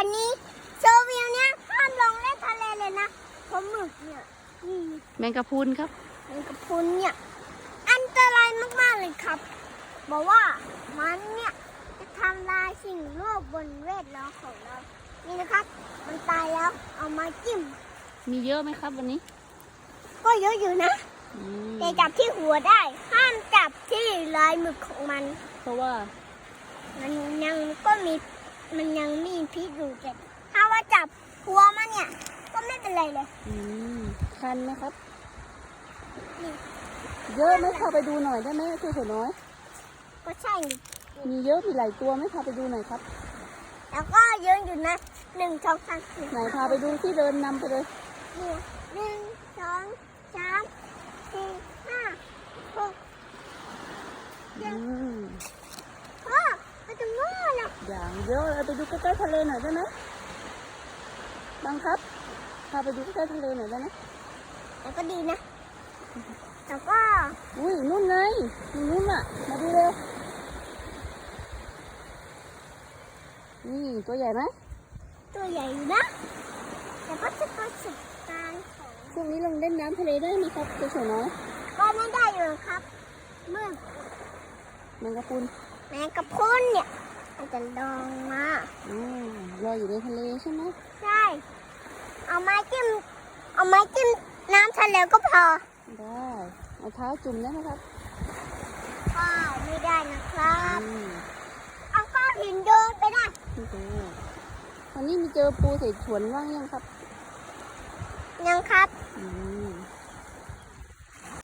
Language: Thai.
วันนี้โชว์วิวเนี่ยห้ามลงเล่นทะเลเลยนะเพราะหมึกเนี่ยนี่แมงกะพรุนครับแมงกะพรุนเนี่ย อันตรายมากๆเลยครับ บอกว่ามันเนี่ยจะทำลายสิ่งโลกบนเวทล้อมของเรา นี่นะครับ มันตายแล้วเอามาจิ้ม มีเยอะไหมครับวันนี้ก็เยอะอยู่นะ อืมแต่จับที่หัวได้ ห้ามจับที่ลายหมึกของมัน เพราะว่ามันยังก็มี มันยังมีพิษอยู่แต่ถ้าว่าจับหัวมันเนี่ย ก็ไม่เป็นไรเลยอืมคันไหมครับ นี่เยอะไหมพาไปดูหน่อยได้ไหมคือหัวน้อย ก็ใช่นี่มีเยอะมีหลายตัวไหมพาไปดูหน่อยครับ แล้วก็เยอะอยู่นะหนึ่งสองสามสี่ไหนพาไปดูที่เดินนำไปเลย นี่หนึ่งสองสามสี่ห้าหก อืม พ่อไปตรงโน้นน่ะ อย่างเยอะเลยไปดูใกล้ๆทะเลหน่อยได้ไหมบังครับ พาไปดูใกล้ๆทะเลหน่อยได้ไหมแล้วก็ดีนะแล้วก็ อุ้ยนู่นไงอยู่นู่นอะ มาดูเร็ว นี่ตัวใหญ่ไหม ตัวใหญ่อยู่นะแต่ก็จะประสบการณ์ของพวกนี้ลงเล่นน้ำทะเลได้ไหมครับตัวสวยน้อยก็ไม่ได้อยู่ครับ เมื่อแมงกะพรุนแมงกะพรุนเนี่ย มันจะลองมาอืมลอยอยู่ในทะเลใช่ไหมใช่ เอาไม้จิ้ม เอาไม้จิ้มน้ำทะเลก็พอ ได้เอาเท้าจุ่มได้ไหมครับก็ไม่ได้นะครับ อืมเอาก้อนหินโยนไปได้โอเคตอนนี้มีเจอปูใส่ฉวนว่างยังครับ ยังครับ อืม